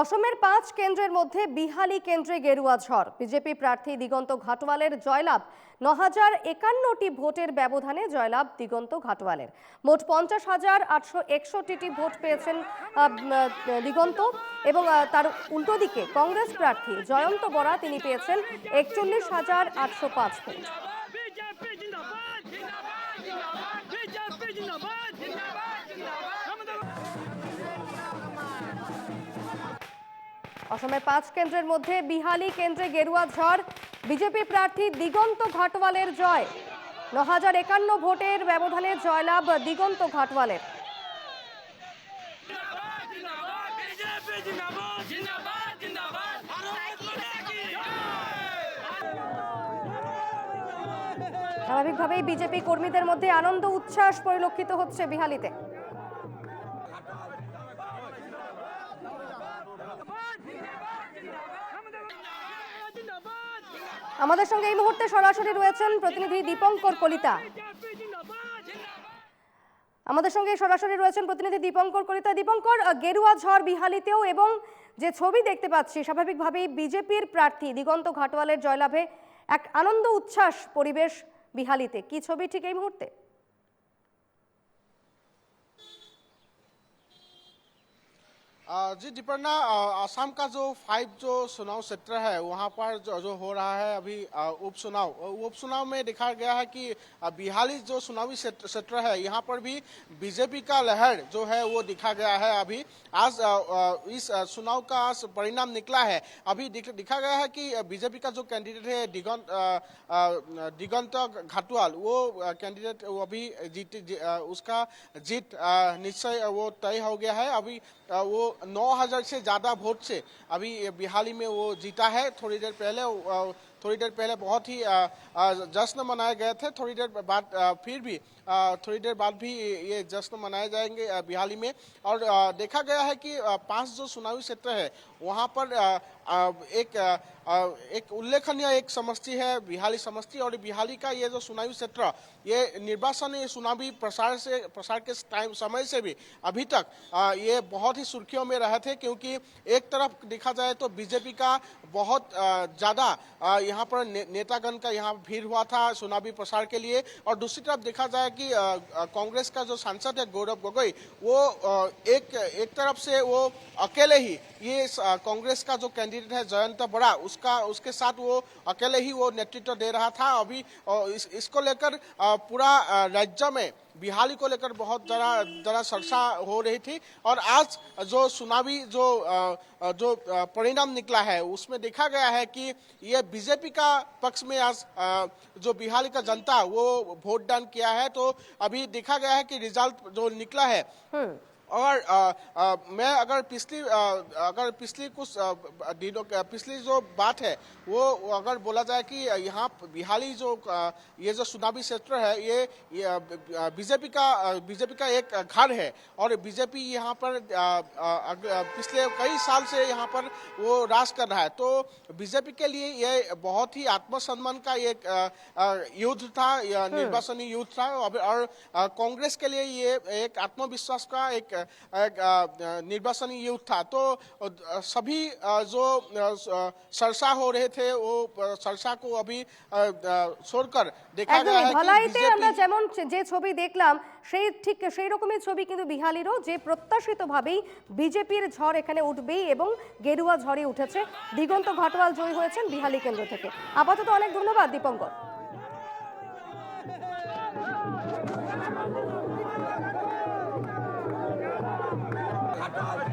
অসমের পাঁচ কেন্দ্রের মধ্যে বিহালি কেন্দ্রে গেরুয়া ঝড়। বিজেপি প্রার্থী দিগন্ত ঘাটওয়ালের জয়লাভ। ন হাজার একান্নটি ভোটের ব্যবধানে জয়লাভ দিগন্ত ঘাটওয়ালের মোট পঞ্চাশ হাজার আটশো একষট্টিটি ভোট পেয়েছেন দিগন্ত। এবং তার উল্টো দিকে কংগ্রেস প্রার্থী জয়ন্ত বরা, তিনি পেয়েছেন একচল্লিশ হাজার আটশো পাঁচ ভোট। জিন্দাবাদ জিন্দাবাদ জিন্দাবাদ জিন্দাবাদ অসমের পাঁচ কেন্দ্রের মধ্যে বিহালি কেন্দ্রে গেরুয়া ঝড়, বিজেপি প্রার্থী দিগন্ত ঘাটওয়ালের জয়। ন হাজার একান্ন ভোটের ব্যবধানে জয়লাভ দিগন্ত ঘাটওয়ালের। স্বাভাবিকভাবেই বিজেপি কর্মীদের মধ্যে আনন্দ উচ্ছ্বাস পরিলক্ষিত হচ্ছে বিহালিতে। আমাদের সঙ্গে এই মুহূর্তে সরাসরি রয়েছেন প্রতিনিধি দীপঙ্কর কলিতা। আমাদের সঙ্গে সরাসরি রয়েছেন প্রতিনিধি দীপঙ্কর কলিতা। দীপঙ্কর গেরুয়া ঝড় বিহালিতেও এবং যে ছবি দেখতে পাচ্ছি, স্বাভাবিকভাবেই বিজেপির প্রার্থী দিগন্ত ঘাটওয়ালের জয়লাভে এক আনন্দ উচ্ছ্বাস পরিবেশ বিহালিতে। কি ছবি ঠিক এই মুহূর্তে? जी आ, आसाम का जो फाइव जो चुनाव क्षेत्र है वहाँ पर जो, जो हो रहा है अभी उपचुनाव। उपचुनाव में देखा गया है कि बिहाली जो चुनावी क्षेत्र है यहाँ पर भी बीजेपी का लहर जो है वो दिखा गया है अभी। आज इस चुनाव का आज परिणाम निकला है। अभी दिख, गया है कि बीजेपी का जो कैंडिडेट है दिगंत दिगंत घाटवाल वो कैंडिडेट वो अभी जीत जी, उसका जीत निश्चय वो तय हो गया है। अभी आ, वो 9000 से ज्यादा वोट से अभी बिहाली में वो जीता है थोड़ी देर पहले आ, थोड़ी देर पहले बहुत ही जश्न मनाए गए थे, थोड़ी देर बाद फिर भी थोड़ी देर बाद भी ये जश्न मनाए जाएँगे बिहाली में। और देखा गया है कि पाँच जो चुनावी क्षेत्र है, वहाँ पर एक एक उल्लेखनीय एक समष्टि है, बिहाली समष्टि। और बिहाली का ये जो चुनावी क्षेत्र, ये निर्वाचन चुनावी प्रसार से, प्रसार के टाइम, समय से भी अभी तक ये बहुत ही सुर्खियों में रहे थे, क्योंकि एक तरफ़ देखा जाए तो बीजेपी का बहुत ज़्यादा यहाँ पर ने, नेतागण का यहाँ भीड़ हुआ था चुनावी प्रसार के लिए। और दूसरी तरफ़ देखा जाए कि कांग्रेस का जो सांसद है गौरव गोगोई वो एक एक तरफ़ से वो अकेले ही ये कांग्रेस का जो कैंडिडेट है जयंत बड़ा उसका उसके साथ वो अकेले ही वो नेतृत्व दे रहा था। अभी इस, इसको लेकर पूरा राज्य में बिहाली को लेकर बहुत जरा जरा चर्चा हो रही थी। और आज जो चुनावी जो जो परिणाम निकला है उसमें देखा गया है कि ये बीजेपी का पक्ष में आज जो बिहाली का जनता वो वोट दान किया है। तो अभी देखा गया है कि रिज़ल्ट जो निकला है और आ, आ, मैं अगर पिछली आ, अगर पिछली कुछ दिनों पिछली जो बात है वो अगर बोला जाए कि यहाँ बिहाली जो ये जो चुनावी क्षेत्र है ये, ये बीजेपी का बीजेपी का एक घर है और बीजेपी यहाँ पर आ, आ, आ, पिछले कई साल से यहाँ पर वो राज कर रहा है। तो बीजेपी के लिए ये बहुत ही आत्मसम्मान का एक युद्ध था या निर्वाचनी युद्ध था और कांग्रेस के लिए ये एक आत्मविश्वास का एक, निर्वाचनी युद्ध था तो आ, सभी आ, जो आ, चर्चा हो रहे थे वो आ, चर्चा को अभी आ, आ, छोड़कर देखा गया একদমই है कि ধলাইতে আমরা बीजेपी যেমন যে ছবি দেখলাম সেই ঠিক সেই রকমের ছবি কিন্তু বিহালিরও যে প্রত্যাশিতভাবেই বিজেপির ঝড় এখানে উঠবেই এবং গেরুয়া ঝড়ে উঠেছে দিগন্ত ঘটওয়াল জয়ী হয়েছেন বিহালি কেন্দ্র থেকে আপাতত অনেক ধন্যবাদ দীপঙ্কর Hãy subscribe ঘাটাল